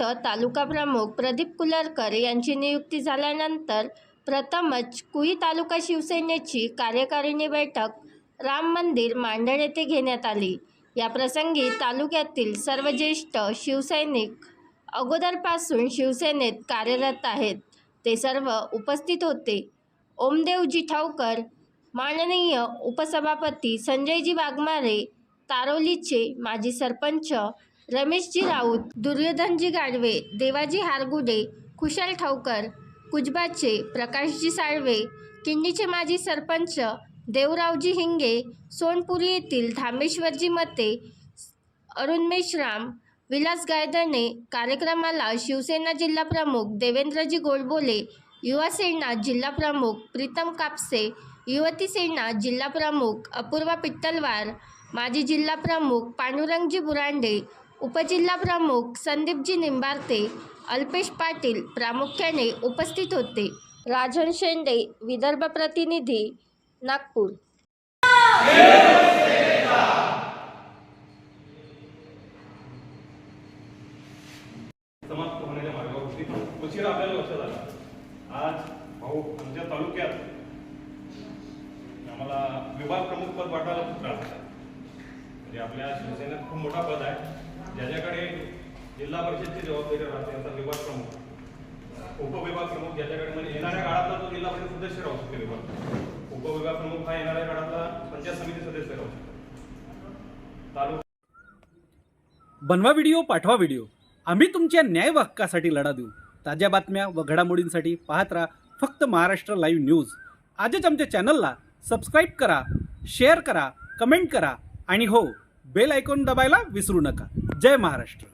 तालुका प्रमुख प्रदीप कुलरकर यांची नियुक्ती झाल्यानंतर प्रथमच कुई तालुका शिवसेनेची कार्यकारिणी बैठक राम मंदिर मांडळ येथे घेण्यात आली. या प्रसंगी तालुक्यातील सर्व ज्येष्ठ शिवसैनिक अगोदरपासून शिवसेनेत कार्यरत आहेत. ते सर्व उपस्थित होते. ओमदेवजी ठावकर माननीय उपसभापती संजयजी वाघमारे तारोलीचे माजी सरपंच रमेशजी राऊत दुर्योधनजी गाडवे देवाजी हारगुडे कुशल ठावकर कुजबाचे प्रकाशजी साळवे किंडीचे माजी सरपंच देवरावजी हिंगे सोनपुरी येथील धामेश्वरजी मते अरुण मेश्राम विलास गायदने कार्यक्रमाला शिवसेना जिल्हा प्रमुख देवेंद्रजी गोडबोले युवा सेना जिल्हा प्रमुख प्रीतम कापसे युवती सेना जिल्हा प्रमुख अपूर्वा पिट्टलवार माजी जिल्हा प्रमुख पांडुरंगजी बुरांडे उपजिल्हा प्रमुख संदीपजी निंबार्ते अल्पेश पाटील प्रामुख्याने उपस्थित होते. राजन शेंडे विदर्भ प्रतिनिधी नागपूर. समाप्त होण्याच्या मार्गावर होती आपल्याला लक्षात आला. आज भाऊ आमच्या तालुक्यात आम्हाला विभाग प्रमुख पद वाटायला खूप त्रास आहे म्हणजे आपल्या शिवसेनेत खूप मोठा पद आहे. ज्याच्याकडे जिल्हा परिषदची जबाबदारी राहते त्याचा विभाग प्रमुख. उपविभाग प्रमुख ज्याच्याकडे म्हणजे येणाऱ्या काळातला तो जिल्हा परिषद सदस्य राहू शकतो विभाग. उपविभाग प्रमुख हा येणाऱ्या काळातला पंचायत समिती सदस्य राहू शकतो. तालुका बनवा व्हिडिओ पाठवा व्हिडिओ. आम्ही तुमच्या न्याय हक्कासाठी लढा देऊ. ताज्या बातम्या व घडामोडींसाठी पाहत राहा फक्त महाराष्ट्र लाईव्ह न्यूज. आजच आमच्या चॅनलला सबस्क्राईब करा शेअर करा कमेंट करा आणि हो बेल आयकॉन दबायला विसरू नका. जय महाराष्ट्र.